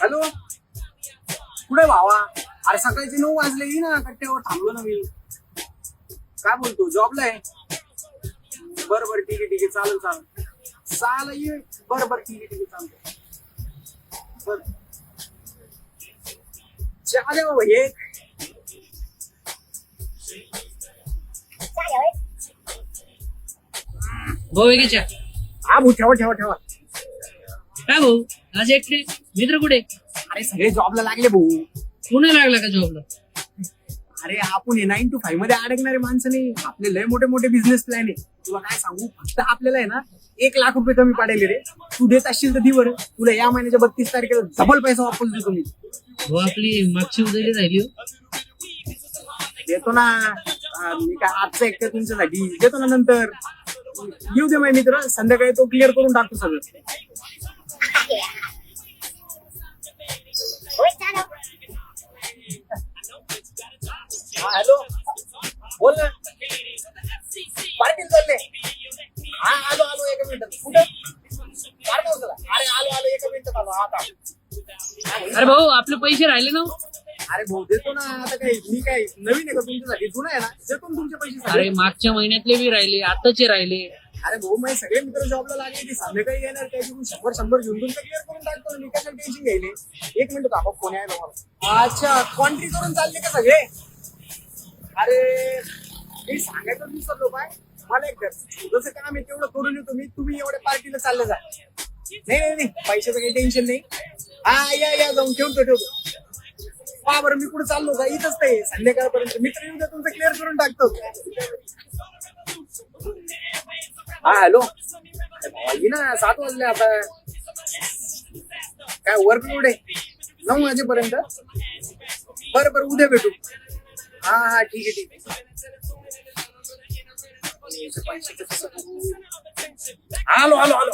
Hello? कुठे भावा? अरे सकाळचे नऊ वाजले ये ना कट्ट्यावर थांबलो ना मी. काय बोलतो जॉबला आहे? बरं बरं ठीक आहे ठीक आहे चालेल चालेल. चालेल ये. बरं बरं ठीक आहे ठीक आहे चालतं बरं. चहा दे बाबा एक भाऊ चहा? हा भाऊ ठेवा ठेवा ठेवा. काय भाऊ? आज एकटे? मित्र कुठे? अरे सगळे जॉबला लागले भाऊ. पुन्हा लागला का जॉबला अरे आपण नाईन टू फाईव्हमध्ये अडकणारे माणसं नाही आपले लय मोठे मोठे बिझनेस प्लॅन आहे. तुला काय सांगू? फक्त आपल्याला आहे ना एक लाख रुपये कमी पडेल रे. तू देत असशील तर दि बरं तुला या महिन्याच्या बत्तीस तारखेला डबल पैसा वापस देतो मी. भाऊ आपली मागची उदयली राहिली हो. देतो ना. मी काय आजचा एक तुमच्यासाठी. देतो ना नंतर. येऊ दे माझे मित्र. संध्याकाळी तो क्लिअर करून टाकतो सगळं. हा हॅलो बोल ना चालले हा आलो आलो एका मिनिटात कुठं अरे आलो आलो एका मिनिटात आलो आता। अरे भाऊ आपले पैसे राहिले ना हो. अरे भाऊ देतो ना आता काय मी काय नवीन आहे का तुमच्यासाठी? जुना आहे ना देतो ना तुमचे पैसे अरे. मागच्या महिन्यातले बी राहिले आताचे राहिले. अरे भाऊ माझे सगळे मित्र जॉबला लागले ते संध्याकाळी येणार त्याच्याकडून शंभर शंभर घेऊन तुमचं क्लिअर करून टाकतो मी कशाला टेन्शन घ्यायले. एक मिनिट बाबा फोन आहे मला अच्छा कॉन्ट्री करून चालले का सगळे? अरे मी सांगायचं विसरलो काय? मला एक जसं काम आहे तेवढं करून येतो मी तुम्ही एवढ्या पार्टीला चाललं जा. नाही नाही नाही पैशाचं काही टेन्शन नाही. हा या या जाऊन ठेवतो ठेवतो. पा बरं मी कुठे चाललो का? इथंच ते संध्याकाळपर्यंत. मित्र येऊन तुमचं क्लिअर करून टाकतो. हा हॅलो. ये ना सात वाजले आता. काय वर्कलोड आहे? नऊ वाजेपर्यंत? बरं बरं उद्या भेटू. हा हा ठीक आहे ठीक आहे. आलो आलो आलो.